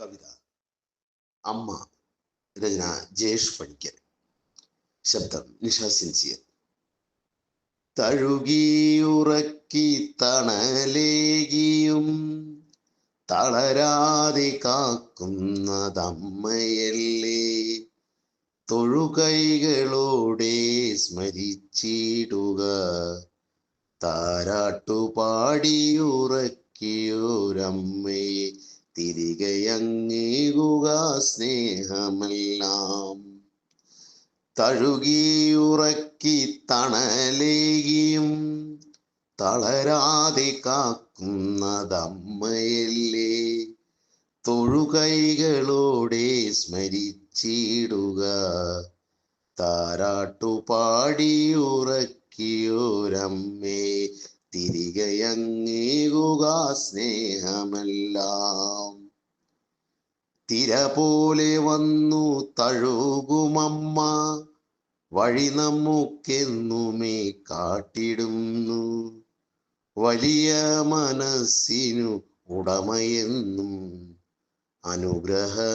കവിത അമ്മ രചന ജയേഷ് പണിക്കർ. ശബ്ദം നിഷ സിൻസിയർ. തഴുകിയുറക്കി തണലേകിയും തളരാതെ കാക്കുന്നതമ്മയല്ലേ. തൊഴുകൈകളോടെ സ്മരിച്ചിടുക താരാട്ടുപാടിയുറക്കിയോരമ്മയെ തിരികെ അങ്ങേകുക സ്നേഹമെല്ലാം. തഴുകിയുറക്കി തണലേകിയും തളരാതെ കാക്കുന്നതമ്മയല്ലേ. തൊഴുകൈകളോടെ സ്മരിച്ചിടുക. താരാട്ടുപാടിയുറക്കിയോരമ്മേ തിരികെയങ്ങേകുക സ്നേഹമെല്ലാം. തിര പോലെ വന്നു തഴുകുമമ്മ. വഴി നമുക്കെന്നുമേ കാട്ടിടുന്നു. വലിയ മനസ്സിനു ഉടമയെന്നും അനുഗ്രഹമേകിടുമെന്നുമെന്നും.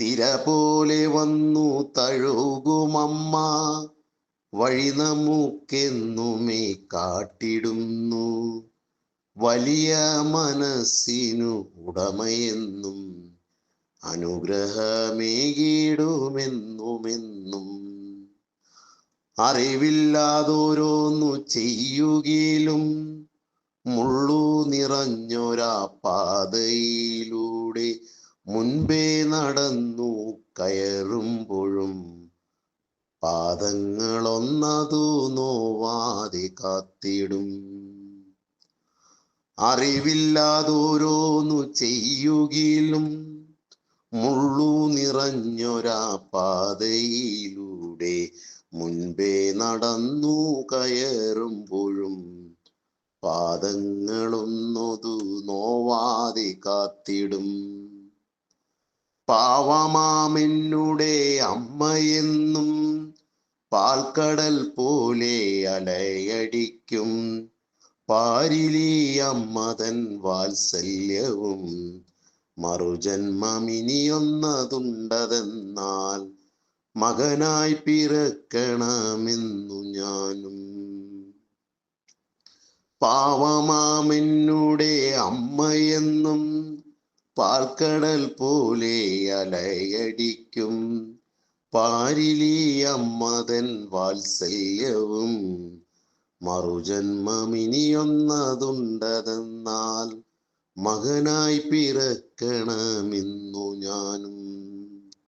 തിര പോലെ വന്നു തഴുകുമമ്മ. വഴി നമുക്കെന്നുമേ കാട്ടിടുന്നു. വലിയ മനസ്സിനു ഉടമയെന്നും അനുഗ്രഹമേകിടുമെന്നുമെന്നും. അറിവില്ലാതോരോന്നു ചെയ്യുകയിലും മുള്ളു നിറഞ്ഞൊരാ പാതയിലൂടെ മുൻപേ നടന്നു കയറുമ്പോഴും പാദങ്ങളൊന്നതു നോവാതെ കാത്തിടും. അറിവില്ലാതോരോന്നു ചെയ്യുകയിലും മുള്ളു നിറഞ്ഞൊരാ പാതയിലൂടെ മുൻപേ നടന്നു കയറുമ്പോഴും പാദങ്ങളൊന്നതു നോവാതെ കാത്തിടും. പാവമാമെന്നുടെ അമ്മയെന്നും പാൽക്കടൽ പോലെ അലയടിക്കും. പാരിലി അമ്മതൻ വാത്സല്യവും മറുജന്മമിനിയൊന്നതുണ്ടതെന്നാൽ മകനായി പിറക്കണമെന്നു ഞാനും. പാവമാമെന്നുടെ അമ്മയെന്നും പാൽക്കടൽ പോലെ അലയടിക്കും. പാരിലീ അമ്മതൻ വാത്സല്യവും മറുജന്മമിനിയൊന്നതുണ്ടതെന്നാൽ മകനായി പിറക്കണമെന്നു ഞാനും